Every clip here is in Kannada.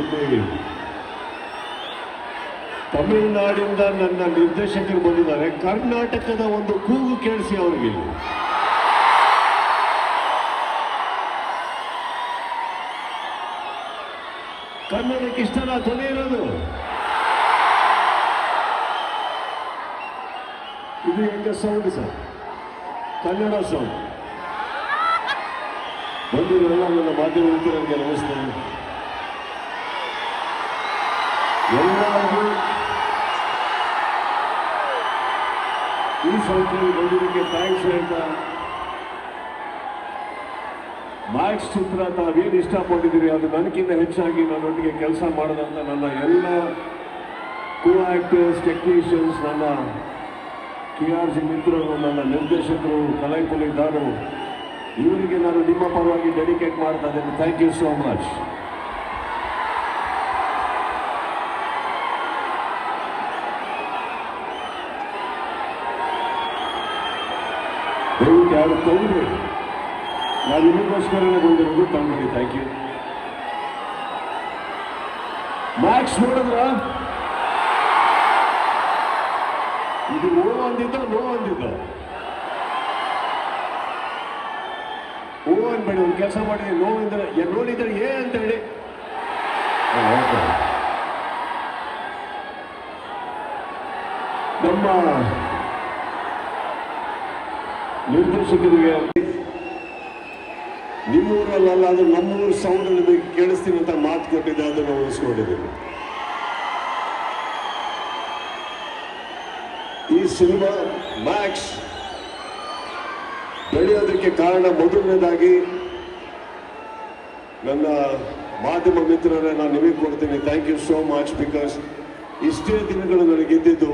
ಇಲ್ಲಿ ತಮಿಳುನಾಡಿಂದ ನನ್ನ ನಿರ್ದೇಶಕರು ಬಂದಿದ್ದಾರೆ. ಕರ್ನಾಟಕದ ಒಂದು ಕೂಗು ಕೇಳಿಸಿ ಅವರಿಗೆ. ಕನ್ನಡಕ್ಕೆ ಇಷ್ಟನ ಧ್ವನಿ ಇರೋದು? ಇದು ಹೆಂಗೆ ಸೌಂಡ್ ಸರ್? ಕನ್ನಡ ಸೌಂಡ್ ಬಂದಿರೋಲ್ಲ ನನ್ನ ಮಾಧ್ಯಮ ಮಿತ್ರರಿಗೆ ಎಲ್ಲರಿಗೂ ಈ ಸಂಸ್ಥೆಗೆ ಬಂದಿದ್ದಕ್ಕೆ ಥ್ಯಾಂಕ್ಸ್ ಹೇಳ್ತಾ ಮ್ಯಾಕ್ಸ್ ಚಿತ್ರ ತಾವೇನು ಇಷ್ಟಪಟ್ಟಿದ್ದೀರಿ? ಅದು ನನಗಿಂತ ಹೆಚ್ಚಾಗಿ ನನ್ನೊಟ್ಟಿಗೆ ಕೆಲಸ ಮಾಡಿದಂಥ ನನ್ನ ಎಲ್ಲ ಕೋ ಆಕ್ಟರ್ಸ್ ಟೆಕ್ನಿಷಿಯನ್ಸ್ ನನ್ನ ಕೆ ಆರ್ ಜಿ ಮಿತ್ರರು, ನನ್ನ ನಿರ್ದೇಶಕರು ಕಲೈಪುಲಿದಾರರು ಇವರಿಗೆ ನಾನು ನಿಮ್ಮ ಪರವಾಗಿ ಡೆಡಿಕೇಟ್ ಮಾಡ್ತಾ ಇದ್ದೇನೆ. ಥ್ಯಾಂಕ್ ಯು ಸೋ ಮಚ್ ದಯವಿಟ್ಟು ಯಾರು ತಗೊಂಡ್ರಿ ನಾನು ಬಂದಿರೋದು ತಗೊಂಡ್ರಿ ಥ್ಯಾಂಕ್ ಯು ಮ್ಯಾಕ್ಸ್ ನೋಡಿದ್ರ? ಇದು ಓ ಅಂದಿದ್ದ? ನೋ ಅಂದಿದ್ದ? ಓ ಅನ್ಬೇಡಿ ಒಂದು ಕೆಲಸ ಮಾಡಿ ನೋ ಅಂದ್ರೆ ನೋಡಿದ್ರೆ ಏ, ಅಂತ ಹೇಳಿ. ನಮ್ಮ ನಿರ್ದೇಶಕರಿಗೆ ನಿಮ್ಮೂರಲ್ಲ ಅದು ನಮ್ಮೂರು ಸೌಂಡ್ ನಿಮಗೆ ಕೇಳಿಸ್ತೀನಿ ಅಂತ ಮಾತು ಕೊಟ್ಟಿದ್ದೆ, ಅದನ್ನು ಉಳಿಸ್ಕೊಂಡಿದ್ದೀನಿ. ಈ ಸಿನಿಮಾ ಮ್ಯಾಕ್ಸ್ ಬೆಳೆಯೋದಕ್ಕೆ ಕಾರಣ ಮೊದಲನೇದಾಗಿ ನನ್ನ ಮಾಧ್ಯಮ ಮಿತ್ರರೇ, ನಾನು ನಿಮಗೆ ಕೊಡ್ತೀನಿ. Thank you so much because ಇಷ್ಟೇ ದಿನಗಳು ನನಗೆ ಇದ್ದಿದ್ದು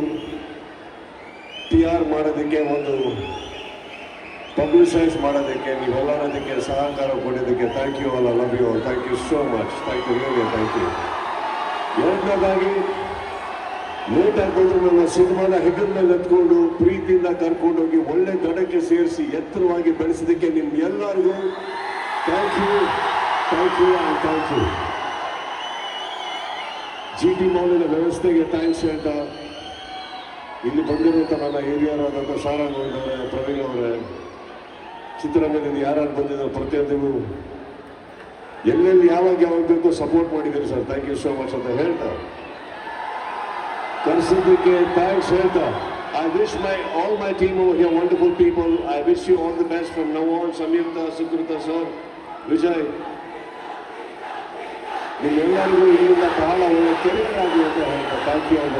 ಪಿ ಆರ್ ಮಾಡೋದಕ್ಕೆ ಒಂದು ಪಬ್ಲಿಸೈಸ್ ಮಾಡೋದಕ್ಕೆ ನೀವೆಲ್ಲ ಅದಕ್ಕೆ ಸಹಕಾರ ಕೊಡೋದಕ್ಕೆ thank you all love you thank you so much thank you really thank you ಎರಡನೇದಾಗಿ ಲೇಟ್ ಆಗ್ಬೋದು ನನ್ನ ಸಿನಿಮಾನ ಹೆಗಲ್ ಮೇಲೆ ಎತ್ಕೊಂಡು, ಪ್ರೀತಿಯಿಂದ ಕರ್ಕೊಂಡೋಗಿ ಒಳ್ಳೆ ದಡಕ್ಕೆ ಸೇರಿಸಿ ಎತ್ತರವಾಗಿ ಬೆಳೆಸಿದ್ದಕ್ಕೆ ನಿಮ್ ಎಲ್ಲರಿಗೂ thank you thank you and thank you G T ಮಾಲಿನ ವ್ಯವಸ್ಥೆಗೆ ಥ್ಯಾಂಕ್ಸ್ ಹೇಳ್ತಾ ಇಲ್ಲಿ ಬಂದಿರುವಂಥ ನನ್ನ ಹಿರಿಯರಾದಂಥ ಸಾರಂಗ್ ಅವರೇ ಪ್ರವೀಣ್ ಅವರೇ. ಚಿತ್ರರಂಗದಿಂದ ಯಾರ್ಯಾರು ಬಂದಿದ್ದಾರೆ ಪ್ರತಿಯೊಂದಿಗೂ ಎಲ್ಲೆಲ್ಲಿ ಯಾವಾಗ ಯಾವಾಗ ಬೇಕೋ ಸಪೋರ್ಟ್ ಮಾಡಿದ್ದೀರಿ sir. Thank you so much ಅಂತ ಹೇಳ್ತಾ. ಕರೆಸಿದ್ದಕ್ಕೆ ಥ್ಯಾಂಕ್ಸ್ ಹೇಳ್ತಾ. I wish my all my team oh wonderful people I wish you all the best from now on Samyukta Sukruta sir Vijay ನಿಮ್ಮೆಲ್ಲರಿಗೂ ಇಲ್ಲಿಂದ ಬಹಳ ಒಳ್ಳೆ ಕೆರಿಯರ್ ಆಗಿ ಅಂತ ಹೇಳ್ತಾ. ಥ್ಯಾಂಕ್ ಯು ಅಂತ